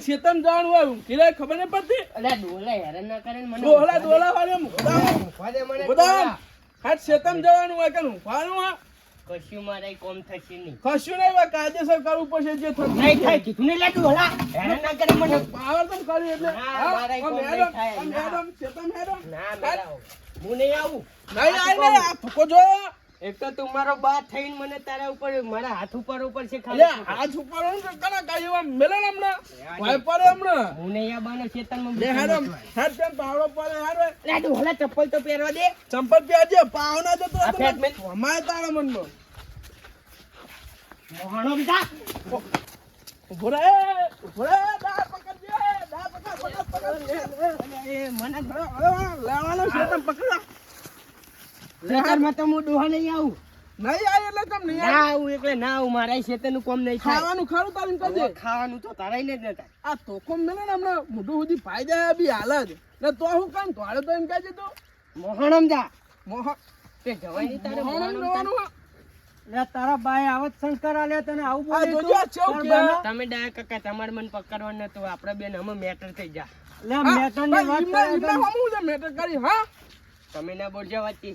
શેતમ જવાનું હોય કિરાય ખબર નહીં પડતી? અલ્યા ડોલે હેરાન ના કરે મને ડોલા ડોલા વાળે બધા ઊભા દે મને ડોલા. હાથ શેતમ જવાનું હોય કે હોય કશું મારે કોમ થશે નહીં. કશું નહીં વા કાયદેસર કરવું પડશે જે થતું નહીં થાય કીધું નહીં લાગ્યું ડોલા. હેરાન ના કરે મને. પાવર તો કર્યું એટલે. હા, મારે કોમ નહીં થાય, મેડમ ના. મેડમ ના મેડમ હું નહીં આવું. નહીં આઈ નહીં, આ થૂકો જો એક તો તું મારો બા થઈને મને તારા ઉપર મારા હાથ ઉપર ઉપર છે ખાલી. હાથ ઉપર હોય ને તો એવા મેલે હમણે? ભય પડે હમણાં? હું નહીં આ બાનો માં લે હેડમ, હાથ તેમ પાવડો પડે હેડ લે તું ડોલા ચપ્પલ તો પહેરવા દે. ચંપલ પહેરજે પાવ ના જતો મેં- અમારે તારા મનમાં. મોહણો બીજા. ઉભરે ઉભરે દા પકડજે દાળ પકડ પકડ પકડ. લે મને લેવાનો છે તમ પકડો ખેતરમાં તો હું ડોહા નહીં આવું. નહીં આય એટલે તમ નહીં ના આવું એટલે ના આવું મારા ખેતરનું કોમ નહીં ખાવાનું ખરું તારું કરજે ખાવાનું તો તારાય ને જ નતા. આ તો કોમ મેલે ને હમણાં મોટું સુધી ફાયદા બી હાલ જ ને તો હું કામ તોડે તો એમ કહેજે તો. મોહણમ જા. મોહ તે જવાય નહીં તારે મોહણમ જોવાનું તારા બાય આવત શંકર આલે તને આવું બોલે તમે ડાયા કાકા તમારે મન પકડવાનું નતું આપણે બેન અમે મેટર થઈ જા લે મેટરની વાત કરી હા? તમે ના બોલજો વાતી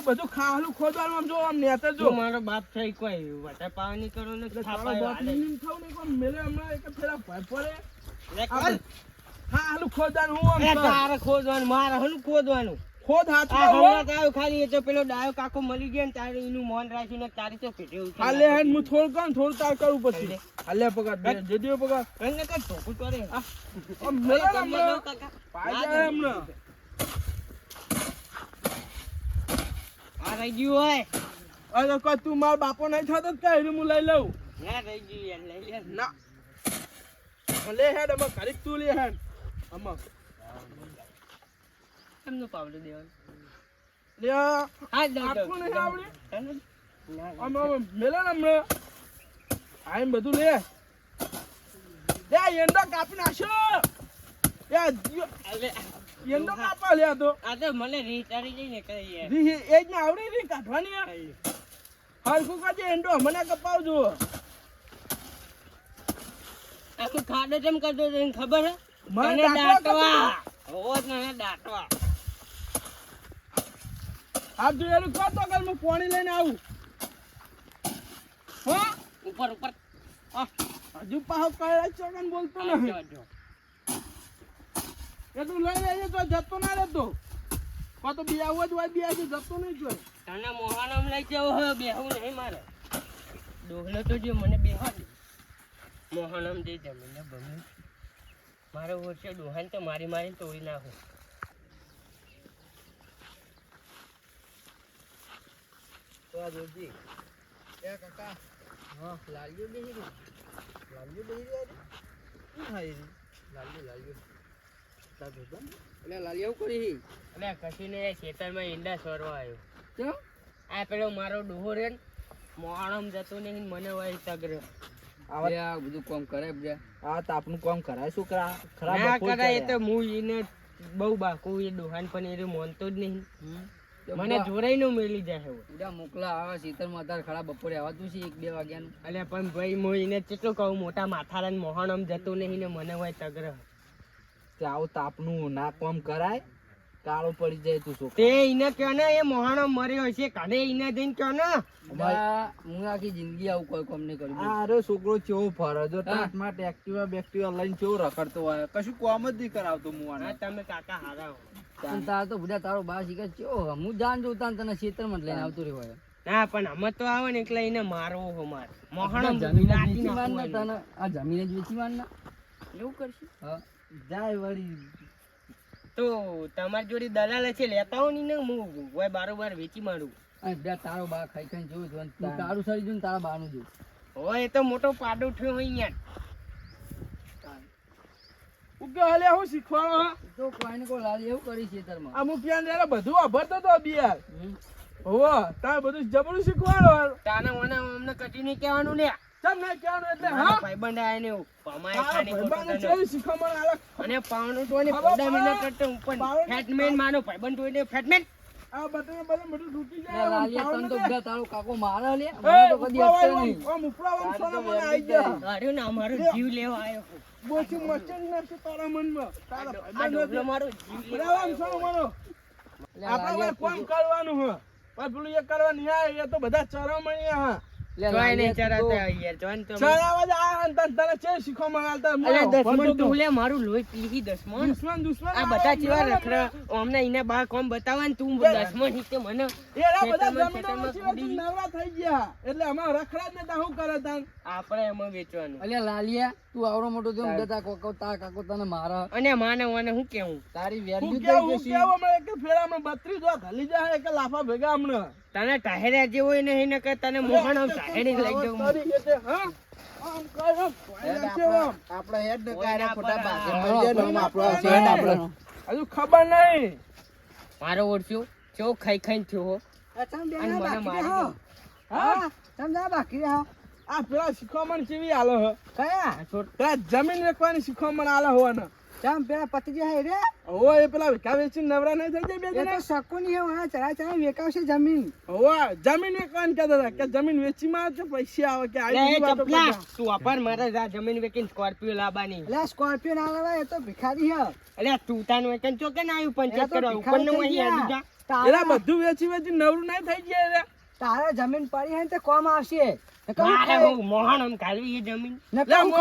બધું ખાવાનું ખોદવાનું આમ જો આમ નેતર જો મારો બાપ થઈ કોઈ વધારે પાવ કરો ને હાલે. મેલે હમણાં એક ફેરા પડે. હા આ કર. ખાવાનું ખોદવાનું હું. તારે ખોદવાનું મારે હનું ખોદવાનું ખોદ આ હાથમાં હો. હમણાં તારું ખાલી એ તો પેલો ડાયો કાકો મળી ગયો ને તારે એનું મોન રાખીને તારી તો પેટે ઉઠી હાલે હેડ હું થોડું કામ થોડું તાર કરું પછી. હાલે પગા જજો પગા એને કઈ ઢોકું કરે આમ મેલે હમણાં પાઈ જાય હમણાં. આ રહી ગયું હોય. અરે કો તું માર બાપો નહીં થતો કે કઈ હું લઈ લઉં. ના રહી ગયું યાર લઈ લે. ના. લે હેડ અમે કરી તું લે હેડ. આમાં કેમનું પાવડું દેવાનું લે હા દઉં, દઉં, આટલું નહીં દઉં. આવડે તને? ના, આમ આમ મેલે ને હમણાં. આમ બધું લે. લે કાપી નાખ્યો. લે આ જીઓ- અલે, એંડો કાપા લે તો. આ તો મને આવી જાય ને કઈ યાર. રી એ જ ને આવડી રી કાઢવાની આ. હરખું કાજે એંડો મને કપાવજો. આખું ખાડો કેમ કરતો ખબર હે? મને દાટવા દાટવા રોજ મને દાટવા હાથ જોયેલું કહો તો કાલ હું પાણી લઈને આવું. હા? ઉપર ઉપર. હજુ પાહો ચોકન બોલતો નથી. એ તું લઈ લેજે તો જતો ના રહેતો. કો તો બિયાવો જ હોય બિયા જતો નહીં જોઈ તને મોહાનામ લઈ જવો હોય બેહવું નહીં મારે. ડોહલો તો જો મને બેહવા દે. મોહાનમ દે જમીને બમ્યું. મારે વર્ષે ડોહાને તો મારી મારીને તોડી નાખું. તો આ જોજી એ કાકા હા લાલ્યો બેહી ગયો લાલ્યો બેહી ગયો શું થાય રે લાલ્યો લાલ્યો. તાર ભગવાન? એટલે લાલ્યો કરી એટલે કશીને ખેતરમાં ઈંડા સોરવા આવ્યો કેમ? આ પેલો મારો ડોહો રે ને મોહાણામ જતો નહીં મને હોય તગર આ બધું કામ કરે બે આ તાપનું કામ કરાય શું કરા? ના કરાય એ તો હું એને બહુ બાકુ એ ડોહાન પણ એ મોનતો જ નહીં. મને જોરાઈ નું મેલી જાય ઉડા મોકલા આવે શીતળમાં અત્યારે ખરા બપોરે આવતું છે એક બે વાગ્યાનું. અલ્યા પણ ભાઈ મોઈને કેટલું કહું મોટા માથારા મોહણ આમ જતું નહીં ને મને હોય તગર કે આવું તાપનું ના કામ કરાય કાળો પડી જાય તું તે એને કયો ને એ મોહાણો મર્યો છે કાને એને જઈને કયો ને. હું આખી જિંદગી આવું કોઈ કોમ નહીં કર્યું અરે છોકરો ચેવો ફરે જો ટાટમાં એક્ટિવા બેક્ટિવા લઈને ચેવો રખડતો હોય કશું કોમ જ નહીં કરાવતો મુવાને. તમે કાકા હારા હો. તાર તો બુડા તારો બા શીખે ચેવો હું જાણ જોઉં તાન તને ખેતરમાં લઈને આવતો રહ્યો હોય. ના પણ અમે તો આવે ને એટલે એને મારવો હો માર. મોહણમ દાટી નાખવું એને. આ જમીન જ વેચી માર એવું કરશું? જાય વળી. તો તમારી જોડે દલાલ છે લેતા હો ની ને હું હોય બારોબાર વેચી મારું. અને બે તારો બા ખાઈ ખાઈ જોઉં છું તારું સરી જોઉં ને તારા બાનું જોયું. હોય એ તો મોટો પાડો થયો હોય ઉગે હાલે હું શીખવાડો હા. તો કોઈને કોઈ લાલ એવું કરી ખેતરમાં અમુક યાર જયારે બધું વાપરતો તો બિયાર હોવો તારે બધું જબરું શીખવાડો. તાના અમને કટી નહીં કહેવાનું ને. ચમ ના કહેવાનું એટલે હા? ભાઈબંધ આયા ને પમાય ખાની. આલે? અને પાવનો તો ને મિનિટ કરતો ફેટમેન માનો ભાઈબંધ તો ને ફેટમેન આ બધાને બધું બધું તૂટી જાય લાલિયા આમ તો બધા તારો કાકો મારે લે મને તો કદી ઉપરા નહીં આમ ઉપરા વાળો તારે મને વેરવી ગયા. અરે ને અમારો જીવ લેવા આવ્યો બોચી મચેલી નાખશે તારા મનમાં. તારા હતો. મારો જીવ લેવા આવ્યો. આપણે કોમ કરવાનું હા પણ પેલું એ કરવા નહીં આવે, એ તો બધા ચરમણીયા હા. તું. તો- ને તો. તું મારું લોહી પીહી દસમણ દુશ્મન દુશ્મન. આ બધા ચેવા રખડા. અમને એને બા કોમ બતાવવા ને તું બે. દસમન હિતે મને એરા બધા થઈ ગયા. એટલે અમાર રખડા જ નતા હું કરે તાન આપણે એમાં વેચવાનું. અલ્યા લાલિયા તું આવડો મોટો થયો ને તા કોકો તા કાકો તને મારા અને માને વાને હું કેવું તારી વેલ્યુ થઈ હું જશે કેવું કે ફેરા ફેરામાં બત્રીસ જો ઘલી જાય એક લાફા ભેગા હમણે તને ટાહેરા જે હોય ને ને કે તને મોહણ આમ ટાહેરી લઈ જાઉં હા? આમ કર, આમ ફોડી નાખશે આમ. આપણે હેડ ને કોઈ ખોટા પડા. ભાગે હા, મળીએ ને આપણો પડા. આપણો. હજુ ખબર નહીં મારો ઓળખ્યો ચો ખાઈ ખાઈને થયો હો અને મને મારી ગયો. હા આ પેલા શીખવામણ કેવી આલો હ? કયા પેલા જમીન વેચવાની શીખવામણ આલો ને ચમ પેલા પતજી હે રે? ઓ એ પેલા વેકા વેચી નવરા નહીં થઈ જાય બે એ તો શકુની હે હા ચરા ચરા વેકાવશે જમીન. ઓ જમીન વેચવાની કહેતા હતા કે જમીન વેચીમાં તો પૈસા આવે કે આવી બધી ચપલા તું અપાર મારે જા જમીન વેકીને સ્કોર્પિયો લાવવાની. એટલે સ્કોર્પિયો ના લાવા એ તો ભિખારી હે. અરે તું તાન વેકન ચો કે ના આવ્યું પંચાયત કરવા ઉપરનું થઈ અહીં. જા. એલા બધું વેચી વેચી નવરું નહીં થઈ ગયા તારા જમીન પડી હે તે કોમ આવશે. મારે હું મોહન આમ કાઢવી એ જમીન. તું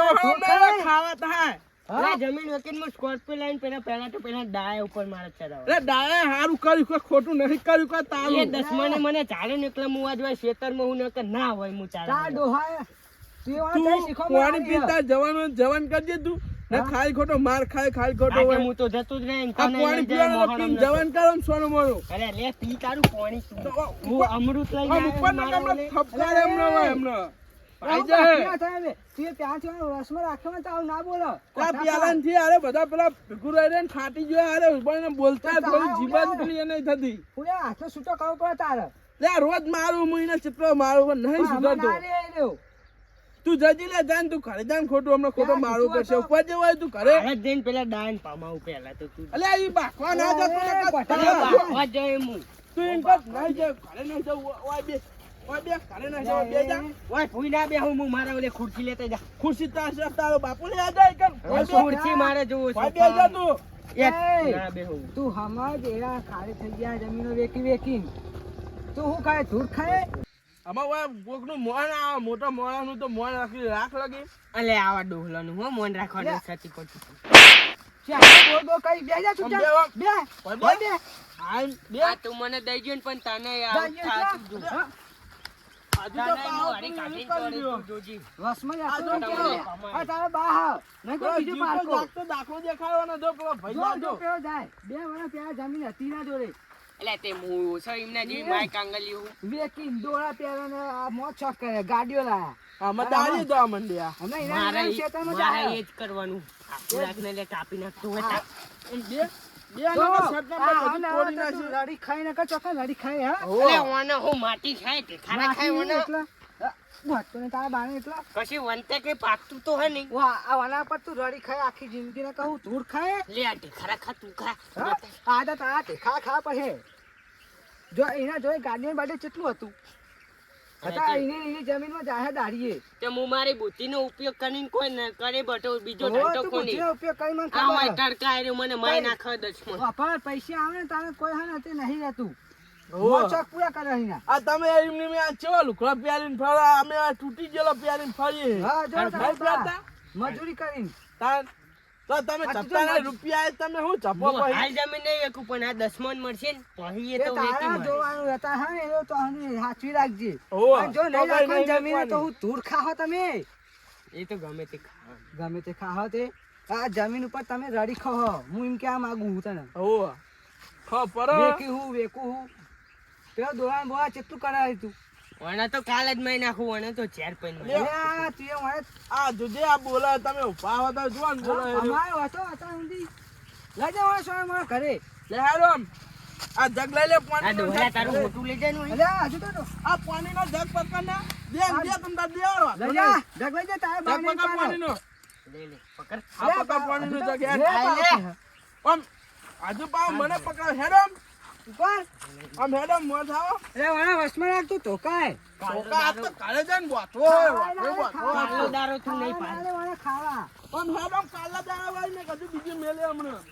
ખાવા થાય. હા? જમીન વકીલ હું સ્કોર્પિયો લાવીને પેલા પેલા તો પેલા ડાય ઉપર મારે ચડાવવા. એટલે ડાયે હારું કર્યું કે ખોટું નહીં કર્યું કોઈ એ દસમાને મને ચાલે ને એટલે હું આજ ભાઈ ખેતરમાં હું નકર ના હોય હું તાર ચાલે તું જઈ તું પાણી પીતા જવાનું જવાન કરજે તું. ને ખાલી ખોટો માર ખાય ખાલી ખોટો હોય. હું તો જતો જ નહીં આ પાણી પીવાનો મોહન પીને. જવાન કરો ને સોનું મોનું અરે લે પી તારું પાણી તું. હું અમૃત લઈ આમ જાય ઉપરના મારા ગામડા ઓલે. થપકારે એમને હોય એમને. આઈ જાય. ના. તું ત્યાંથી વાળા રસમાં રાખવામાં તો ના બોલો. આ પ્યાલાનથી અરે બધા પેલા ભીખુ રહી રહીને ખાટી ગયો અરે ઉભાઈને બોલતા જ થોડી જીભ જ પેલી એ નહીં થતી. પૂરે હાથે છૂટો કરવો પડે તારે. લે રોજ મારું એને ચિત્રો મારું નહીં સુધરતો. ના. તું જજી લે જાન તું ઘરે જાન ખોટું હમણાં ખોટો મારું પડશે ઉપર જેવું હોય તું ઘરે. હાલ જઈને પેલા ડાયન પામાવું પહેલા તો તું. અલે આ ઈ બાકવા ના જતો બાપા જાય હું તું એમ પર ના જાય ઘરે ના જાવ ઓય બે ઓય બે ઘરે ના જાવ બે જા. ઓય ભૂઈ ના બે હું હું મારા ઓલે ખુરશી લેતે જા. ખુરશી તાર તારો બાપુ લે આ જાય કેમ ખુરશી મારે જોવું ઓય બે જા તું. એક ના બે હું. તું હમણાં જ એરા ખાલી થઈ ગયા જમીનો વેકી વેકી તું હું ખાય ધૂળ ખાય? ઓય કોકનું મોણ આવે મોટો મોણાનું તો મોણ રાખી રાખ લાગી. અલે આવા ડોહલાનું હો મન રાખવાનું. સતી તું મને દઈ ગયો પણ તને પેલું. પેલો પેલો. પેલો. જાગતો દાખલો દેખાડવાનો પેલો. પેલો. બે વર્ષ ત્યાં જમીન હતી ના જોડે. એટલે તે હું ઓછો એમના જેવી માય કાંગલી હું વેકીને દોડા પહેરીને આ મોજ શોખ કરે. ગાડીઓ લાયા. આમાં દાળી દો મંડ્યા. અમે મારે એના એ- ખેતરમાં મારે એ જ કરવાનું રાખને લે કાપી નાખતું બે બે તોડી લડી ખાઈને કે ચોખ્ખા લડી ખાય, હા? ઓને હું માટી ખાય તે ખારા ખાય ઓને એટલે. હા, તારા બાને એટલે. કશી વંતે કે પાકતું તો હે નહીં. વાહ, આ વાના પર તું રડી ખાય આખી જિંદગી ને કહું ધૂળ ખાય? લે આ ઢેખારા ખા તું ખા. આ તો તારા ટેકા ખા પડે જો એના જોઈ ગાડીઓ બાડે કેટલું હતું? હતા એની એની જમીનમાં જાહે દાડીએ તે હું મારી બુદ્ધિનો ઉપયોગ કરીને કોઈ ન કરે બટો બીજો ઓ, કોની? બુદ્ધિનો ઉપયોગ કરી મને આ માય તડકા મને માય નાખો દસમાં પૈસા આવે ને તારે કોઈ હા નથી નહીં રહેતું. હોવે. મોજ શોખ પૂરા કરે અહીંના. આ તમે એમની મેં આ ચેવા લુગડા પહેરીને ફરો અમે આ તૂટી ગયેલો પહેરીને ફરીએ હા જો તાર તારા ભાઈ બા. પહેરતા? મજૂરી કરીને. તાર તો તમે આ તું ચપટાના તો મજ- રૂપિયા તમે હું હાલ પછી જમીન નહીં વેકું પણ આ દસમો મળશે ને પછી એ એ તો વેચી તારા જોવાનું હતા હા ને એ તો આને સાચવી રાખજે. હોવે. જો તો નહીં કઈ રાખવાની નહીં તો હું ધૂળ ખાહો તમે? એ તો ગમે તે ખાવાનું. ગમે તે ખાહો તે. આ જમીન ઉપર તમે રડી ખાહો. હું એમ કહેવા માંગુ હું તને. ઓ ખો પર વેકી હું વેકું હું. પેલો દોહાણ બોહા ચેટલું કરાય તું વણે તો કાલે જ મારી નાખું વણે તો ઝેર પૈન. આ તું વણે આ જોજે આ બોલા તમે ઊભા હતા જોવાન બોલા ને. અમારે હતો હતા ઊંધી લઈ જાવ સોય મારા ઘરે લે હાલો આમ. આ જગ લઈ લે આ પાણીનો ડોહલા જગ. તારું મોટું લઈ જાય ને આ હજુ તો આ પાણી નો જગ પકડ ના દે ને દે દા દે આરો લઈ જા જગ લઈ જા તારે જગ પાડો. પાણીનો લે લે પકડ આ પકડ પાણીનો જગ હેડ. લે, પાડો. આમ આજુ પાવ મને પકડ હેડ આમ. ઉપર આમ હેડ આમ મોં થાઓ. અરે વાળા વસમાં રાખતું તો આ કાલે જઈને. કાલો દારો તું નહીં પાડ. વાળા ખાવા. હેડ આમ કાલા દાડા ને કદી બીજી મેલે હમણાં.